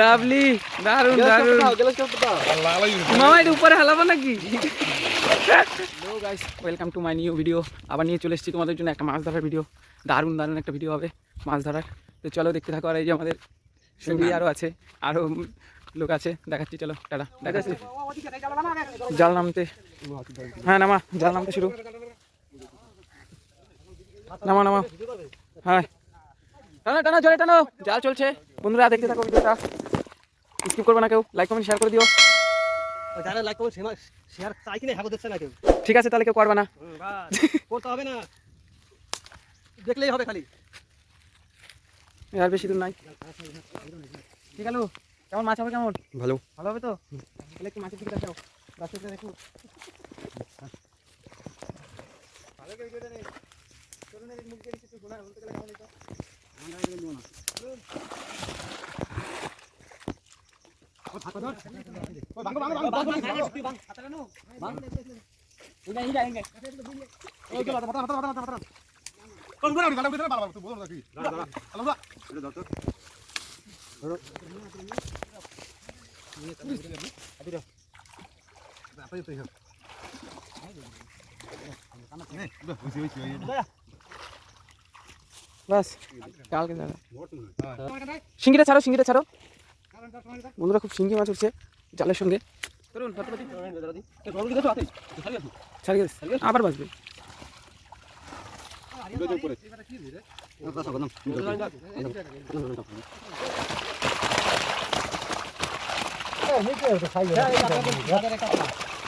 Lovely দারুণ দারুণ মামা এটা উপরে হালাবো নাকি? Hello guys welcome to my new video আবার নিয়ে চলে এসেছি তোমাদের জন্য একটা মাছ ধরার ভিডিও দারুণ দারুণ একটা ভিডিও হবে মাছ ধরার। তো চলো দেখতে থাকো আর এই যে আমাদের সঙ্গী আরও আছে আরও লোক আছে। দেখাচ্ছি চলো টাটা দেখাচ্ছি। জাল নামতে। হ্যাঁ নামা জাল নামতে শুরু। নামা নামা। হ্যাঁ টানো টানো জোরে টানো। জাল চলছে। বন্ধুরা দেখতে থাকো ভিডিওটা। স্কিপ করবে না কেউ। লাইক কমেন্ট শেয়ার করে দিও। যারা লাইক করবে শেয়ার শেয়ার চাই কিনা হ্যাঁ দেখছে না কেউ? ঠিক আছে তাহলে কেউ করবে না। করতে হবে না। দেখলেই হবে খালি। আর বেশি দূর নাই। ঠিক আছে কেমন মাছ হবে কেমন? ভালো। ভালো হবে তো? তাহলে একটু মাছের দিকে দেখাও গাছের দিকে দেখো। Apa itu ya? Ini, udah, udah, udah. বাস কালকে দাদা শিঙ্গিটা ছাড়ো শিঙ্গিটা ছাড়ো বন্ধুরা খুব শিঙ্গি মাছ উঠছে জালের সঙ্গে। আবার বাজবে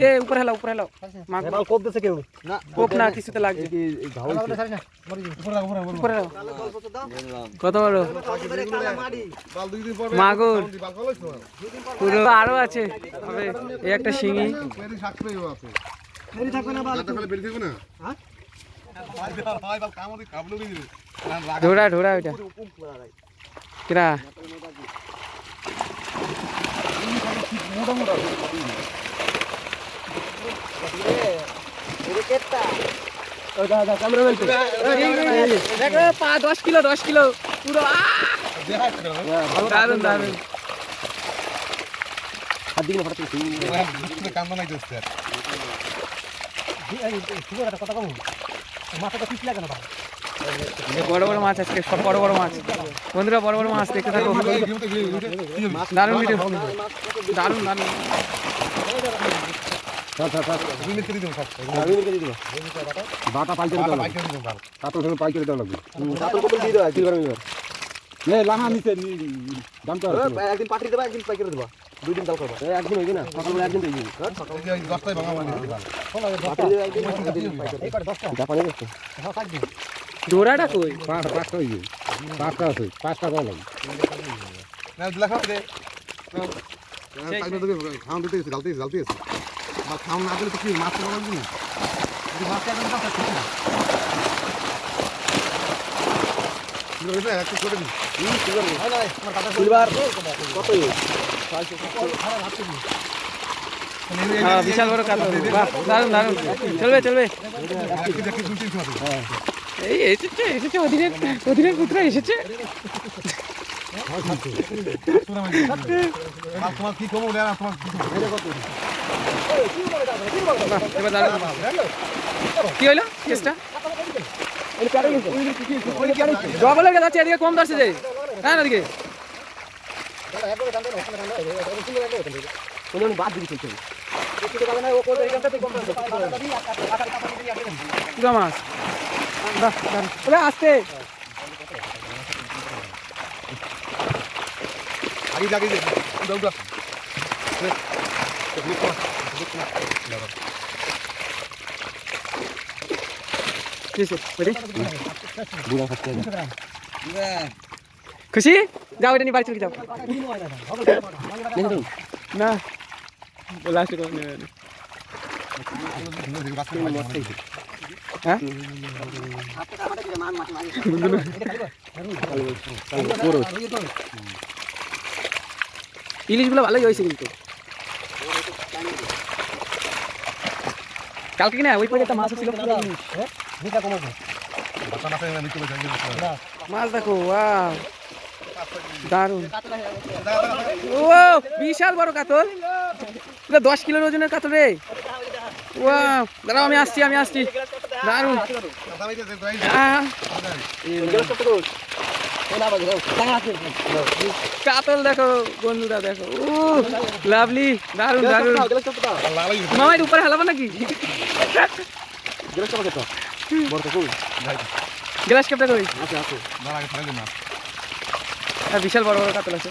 এ উপরে হেলাও উপরে হেলাও মা কোপ দিছে কেউ না কোপ না কিছুতে লাগবে উপরে রাখ, উপরে রাখ, উপরে রাখ। উপরে হেলাও কত বড় বাল দুই দিন পর মাগুর পুরো আরও আছে হবে এই একটা শিঙি পেরি শাক পেয়ে আছে মনে থাকবে না বাল গাটা ফেলে বেরিয়ে থাকবে না হ্যাঁ? ভাই বাল কামড়ি কাবলু দিবে ঢোড়া ঢোড়া ওইটা কিরা পা দশ কিলো দশ কিলো। পুরো দারুণ দারুণ দিকে ফটো তুলছি নাই দিচ্ছে। কথা কম মাথাটা পিছ লাগে না বড় বড় মাছ আজকে সব বড় বড় মাছ। বন্ধুরা বড় বড় মাছ দেখতে থাকো। দারুণ ভিডিও দারুণ দারুণ বাটা পাইকারি দেওয়া লাগবে। কাতল সঙ্গে পাইকারি দেওয়া লাগবে। সাতল কপল দিয়ে দাও কি করবে নে লাহা নিচে দামটা একদিন পাঠিয়ে দেবা একদিন পাইকারি দেবা। দুই দিন দাও করবা। একদিন হইবে না সকালবেলা একদিন হইবে। দশটায় ভাঙা মানে পাঠিয়ে দেবা একদিন একদিন পাইকারি এই পারে 10টা জাপানি দেখতে হ্যাঁ কাট দিন। ডোরাটা কই পাঁচটা পাঁচটা হয়ে যাবে পাঁচটা আছে পাঁচটা দেওয়া লাগবে না লেখা দে খাওয়া দিতে গেছে গালতে গালতে গেছে বা খাওয়া না দিলে তো কি মাছ খাওয়া লাগবে না যদি মাছ খাওয়া না থাকে না কি করবে একটু করে দিন ফুলবার কত হ্যাঁ বিশাল বড় দারুণ চলবে চলবে এই, এসেছে এসেছে অধীনের অধীনের পুত্র এসেছে। কি হইল কেসটা? কাছে আছে এদিকে, কম ধরছে যে। হ্যাঁ এদিকে। বাদ দিবি চলছে মাছ আসতে আগে আগে আছে ready? খুশি? যাও এটা নিয়ে বাড়ি চলে যাও। না। লাস্টে ইলিশগুলো ভালোই হয়েছে কিন্তু। কালকে কিনা ওই পাশে একটা মাছ ছিল মাছ দেখো দারুণ ও বিশাল বড় কাতল। দশ কিলোর ওজনের কাতল রে। ওয়াও দাঁড়াও আমি আসছি আমি আসছি। দারুণ কাতল দেখো বন্ধুরা দেখো। ও লাভলি দারুণ দারুণ মামা এর উপরে হেলাবো নাকি? গ্লাস ক্যাপটা কই হ্যাঁ বিশাল বড় বড় কাতল আছে।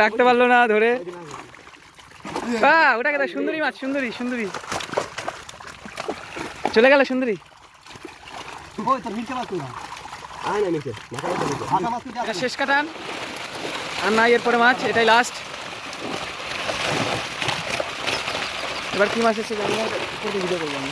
রাখতে পারল না ধরে। ওটাকে দেখ, সুন্দরী মাছ, সুন্দরী সুন্দরী। চলে গেল সুন্দরী। শেষ কাটান আর না, এরপরে মাছ, এটাই লাস্ট এবার কি মাছ এসে ভিডিও করলাম